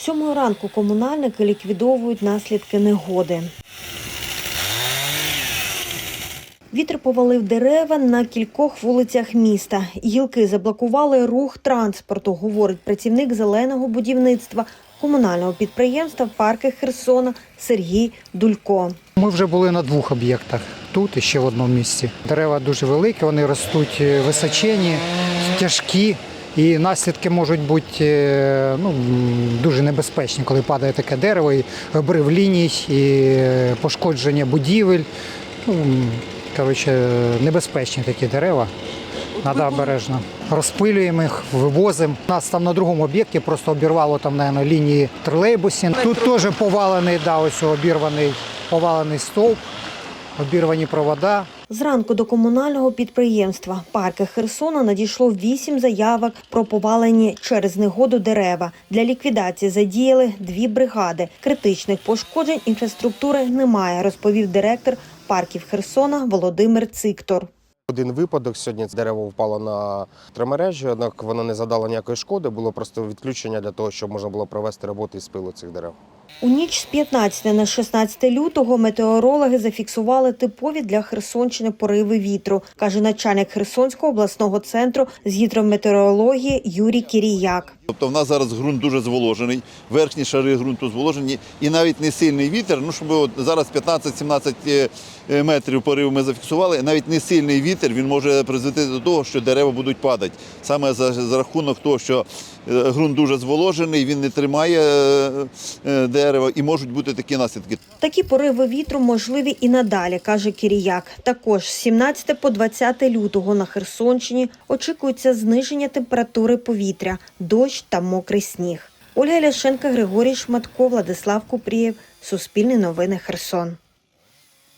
Сьомої ранку комунальники ліквідовують наслідки негоди. Вітер повалив дерева на кількох вулицях міста. Гілки заблокували рух транспорту, говорить працівник зеленого будівництва комунального підприємства Парки Херсона Сергій Дулько. Ми вже були на двох об'єктах тут і ще в одному місці. Дерева дуже великі, вони ростуть е, височені, тяжкі. І наслідки можуть бути е, ну, дуже небезпечні, коли падає таке дерево, і обрив ліній, і пошкодження будівель. Ну, коротше, небезпечні такі дерева. Треба обережно. Розпилюємо їх, вивозимо. Нас там на другому об'єкті просто обірвало там, наверное, лінії тролейбусів. Тут теж повалений, да, ось обірваний повалений стовп, обірвані провода. Зранку до комунального підприємства Парки Херсона надійшло вісім заявок про повалені через негоду дерева. Для ліквідації задіяли дві бригади. Критичних пошкоджень інфраструктури немає, розповів директор парків Херсона Володимир Циктор. Один випадок сьогодні дерево впало на тримережі, однак воно не задало ніякої шкоди, було просто відключення для того, щоб можна було провести роботи із пилу цих дерев. У ніч з 15 на 16 лютого метеорологи зафіксували типові для Херсонщини пориви вітру, каже начальник Херсонського обласного центру з гідрометеорології Юрій Кіріяк. Тобто в нас зараз ґрунт дуже зволожений, верхні шари ґрунту зволожені, і навіть не сильний вітер. Ну щоб от зараз 15-17 е, е, метрів пориву ми зафіксували. Навіть не сильний вітер він може призвести до того, що дерева будуть падати. Саме за, за рахунок того, що е, ґрунт дуже зволожений, він не тримає е, дерева, і можуть бути такі наслідки. Такі пориви вітру можливі і надалі, каже Кіріяк. Також з 17 по 20 лютого на Херсонщині очікується зниження температури повітря, дощ та мокрий сніг. Ольга Ляшенка, Григорій Шматко, Владислав Купрієв. Суспільне новини Херсон.